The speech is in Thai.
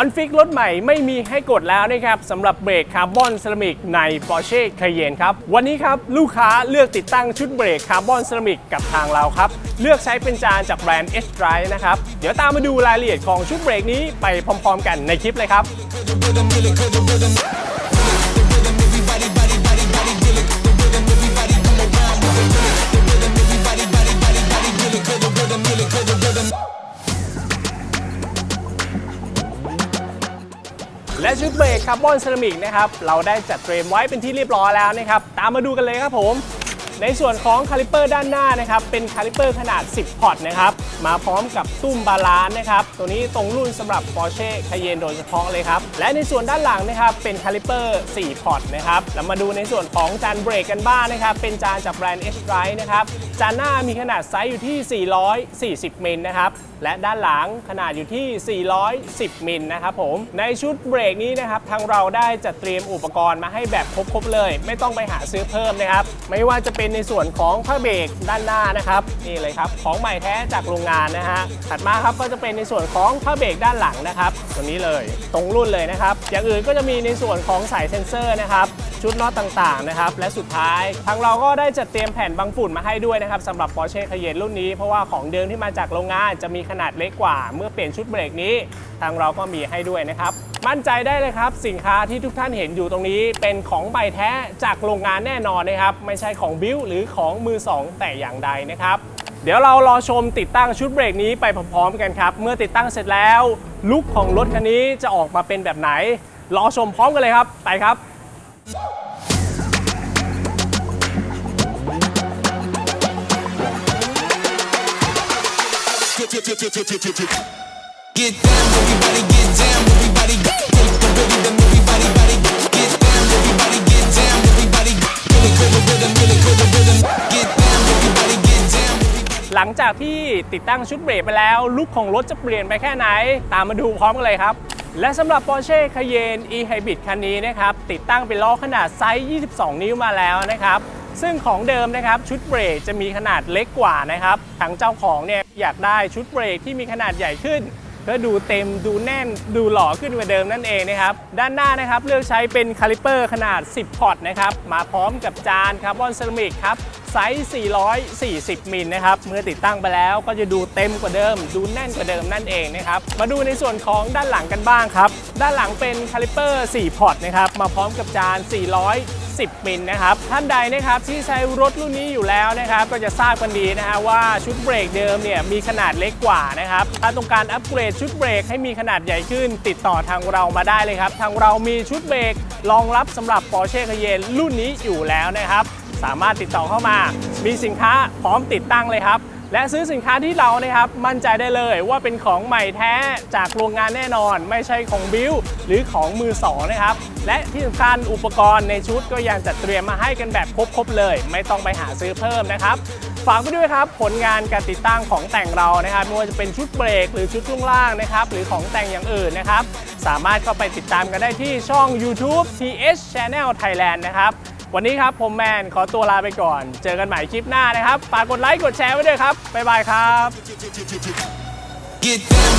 อนฟิกรถใหม่ไม่มีให้กดแล้วนะครับสำหรับเบรกคาร์บอนเซรามิกใน Porsche Cayenne ครับ วันนี้ครับ ลูกค้าเลือกติดตั้งชุดเบรกคาร์บอนเซรามิกกับทางเราครับ เลือกใช้เป็นจานจากแบรนด์ H Drive นะครับ เดี๋ยวตามมาดูรายละเอียดของชุดเบรกนี้ไปพร้อมๆ กันในคลิปเลยครับ และชุดเบรกคาร์บอนเซรามิกนะครับเราได้จัดเตรียมไว้เป็นที่เรียบร้อยแล้วนะครับตามมาดูกันเลยครับผม ในส่วนของคาลิเปอร์ด้านหน้านะครับเป็นคาลิเปอร์ขนาด 10 พอร์ตนะครับมาพร้อมกับตุ้มบาลานนะครับตัวนี้ตรงรุ่นสำหรับ Porsche Cayenne โดยเฉพาะเลยครับและในส่วนด้านหลังนะครับเป็นคาลิเปอร์ 4 พอร์ตนะครับแล้วมาดูในส่วนของจานเบรกกันบ้างนะครับเป็นจานจากแบรนด์ H Drive นะครับจานหน้ามีขนาดไซส์อยู่ที่ 440 มิลนะครับและด้านหลังขนาดอยู่ที่ 410 มิลนะครับผมในชุดเบรกนี้นะครับทางเราได้จัดเตรียมอุปกรณ์มาให้แบบครบๆเลย ไม่ต้องไปหาซื้อเพิ่มนะครับไม่ว่าจะเป็นในส่วนของผ้าเบรกด้านหน้านะครับนี่เลยครับของใหม่แท้จากโรงงานนะฮะถัดมาครับก็จะเป็นในส่วนของผ้าเบรกด้านหลังนะครับตัวนี้เลยตรงรุ่นเลยนะครับ อย่างอื่นก็จะมีในส่วนของสายเซ็นเซอร์นะครับชุดน็อตต่างๆนะครับและสุดท้ายทางเราก็ได้จัดเตรียมแผ่นบังฝุ่นมาให้ด้วยนะครับสำหรับ Porsche Cayenne รุ่นนี้เพราะว่าของเดิมที่มาจากโรงงานจะมีขนาดเล็กกว่า เมื่อเปลี่ยนชุดเบรกนี้ ทางเราก็มีให้ด้วยนะครับ มั่นใจได้เลยครับ สินค้าที่ทุกท่านเห็นอยู่ตรงนี้ เป็นของใบแท้จากโรงงานแน่นอนนะครับ ไม่ใช่ของบิวหรือของมือสองแต่อย่างใดนะครับ เดี๋ยวเรารอชมติดตั้งชุดเบรกนี้ไปพร้อมๆกันครับ เมื่อติดตั้งเสร็จแล้วลุคของรถคันนี้จะออกมาเป็นแบบไหน รอชมพร้อมกันเลยครับ ไปครับ Get down, everybody, หลังจากที่ติดตั้งชุดเบรกไปแล้ว ลุคของรถจะเปลี่ยนไปแค่ไหน ตามมาดูพร้อมกันเลยครับ และสำหรับ Porsche Cayenne e-hybrid คันนี้นะครับ ติดตั้งเป็นล้อขนาดไซส์ 22 นิ้วมาแล้วนะครับ ซึ่งของเดิมนะครับชุดเบรกจะมีขนาดเล็กกว่านะครับทางเจ้าของเนี่ยอยากได้ชุดเบรกที่มีขนาดใหญ่ขึ้น เพื่อดูเต็มดูแน่นดูหล่อขึ้นกว่าเดิมนั่นเองนะครับ ด้านหน้านะครับเลือกใช้เป็นคาลิเปอร์ขนาด 10 พอร์ตนะครับ มาพร้อมกับจานคาร์บอนเซรามิกครับไซส์ 440 มิลนะครับ เมื่อติดตั้งไปแล้วก็จะดูเต็มกว่าเดิม ดูแน่นกว่าเดิมนั่นเองนะครับ มาดูในส่วนของด้านหลังกันบ้างครับ ด้านหลังเป็นคาลิเปอร์ 4 พอร์ตนะครับ มาพร้อมกับจาน 400 10 มิลนะครับ ท่านใดนะครับที่ใช้รถรุ่นนี้อยู่แล้วนะครับ ก็จะทราบกันดีนะฮะว่าชุดเบรกเดิมเนี่ยมีขนาดเล็กกว่านะครับ ถ้าต้องการอัปเกรดชุดเบรกให้มีขนาดใหญ่ขึ้น ติดต่อทางเรามาได้เลยครับ ทางเรามีชุดเบรกรองรับสำหรับ Porsche Cayenne รุ่นนี้อยู่แล้วนะครับ สามารถติดต่อเข้ามา มีสินค้าพร้อมติดตั้งเลยครับ และซื้อสินค้าที่เรานะครับมั่นใจได้เลยว่าเป็นของใหม่แท้จากโรงงานแน่นอน ไม่ใช่ของบิวหรือของมือสองนะครับ และที่สำคัญอุปกรณ์ในชุดก็ยังจัดเตรียมมาให้กันแบบครบๆเลย ไม่ต้องไปหาซื้อเพิ่มนะครับฝากไปด้วยครับผลงานการติดตั้งของแต่งเรานะครับไม่ว่าจะเป็นชุดเบรก หรือชุดช่วงล่างนะครับหรือของแต่งอย่างอื่นนะครับ สามารถเข้าไปติดตามกันได้ที่ช่อง YouTube TH Channel Thailand นะครับ วันนี้ครับผมแมนขอตัวลาไปก่อน เจอกันใหม่คลิปหน้านะครับ ฝากกดไลค์กดแชร์ไว้ด้วยครับ บ๊ายบายครับ Get down,